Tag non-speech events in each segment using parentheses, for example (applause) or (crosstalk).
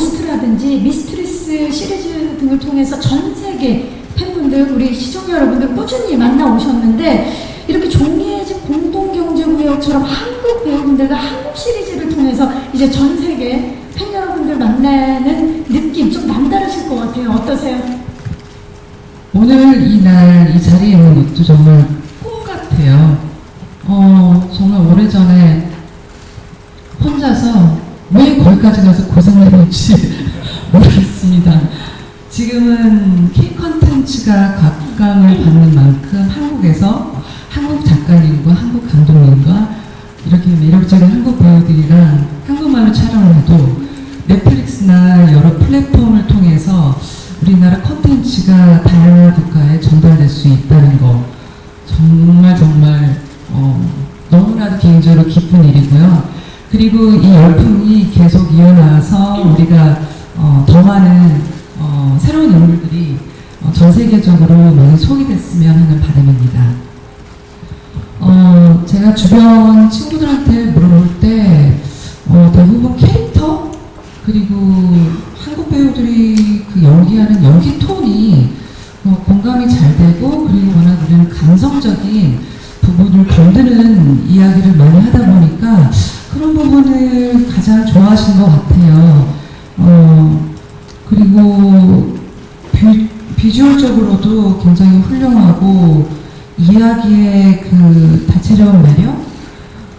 로스트라든지 미스트리스 시리즈 등을 통해서 전 세계 팬분들, 우리 시청자 여러분들 꾸준히 만나 오셨는데 이렇게 종이의 집 공동경제구역처럼 한국 배우분들과 한국 시리즈를 통해서 이제 전 세계 팬 여러분들 만나는 느낌 좀 남다르실 것 같아요. 어떠세요? 오늘 이 날 이 자리에 있는 것도 정말 꿈 같아요. 어, 정말 오래전에 혼자서 왜 거기까지 가서 고생을 했는지 (laughs) 모르겠습니다. 지금은 K 컨텐츠가 각광을 받는 만큼 한국에서 한국 작가님과 한국 감독님과 이렇게 매력적인 한국 배우들이랑 한국말로 촬영을 해도 넷플릭스나 여러 플랫폼을 통해서 우리나라 컨텐츠가 다양한 국가에 전달될 수 있다는 거 정말 정말 어, 너무나도 개인적으로 기쁜 일이고요. 그리고 이 열풍이 계속 이어나가서 우리가 어, 더 많은 어, 새로운 인물들이 어, 전 세계적으로 많이 소개됐으면 하는 바람입니다. 어, 제가 주변 친구들한테 물어볼 때 어, 대부분 캐릭터 그리고 한국 배우들이 그 연기하는 연기 톤이 어, 공감이 잘 되고 그리고 워낙 우리는 감성적인 부분을 건드는 이야기를 많이 하다 부분을 좋아하신 것 같아요. 어, 그리고 비, 비주얼적으로도 굉장히 훌륭하고 이야기의 그 다채로운 매력?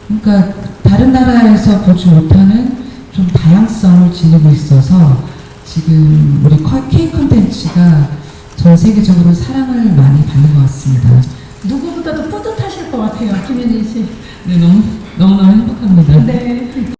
그러니까 다른 나라에서 보지 못하는 좀 다양성을 지니고 있어서 지금 우리 K 컨텐츠가 전 세계적으로 사랑을 많이 받는 것 같습니다. 누구보다도 뿌듯하실 것 같아요. 김현진 씨. 네, 너무, 너무너무 행복합니다. 네.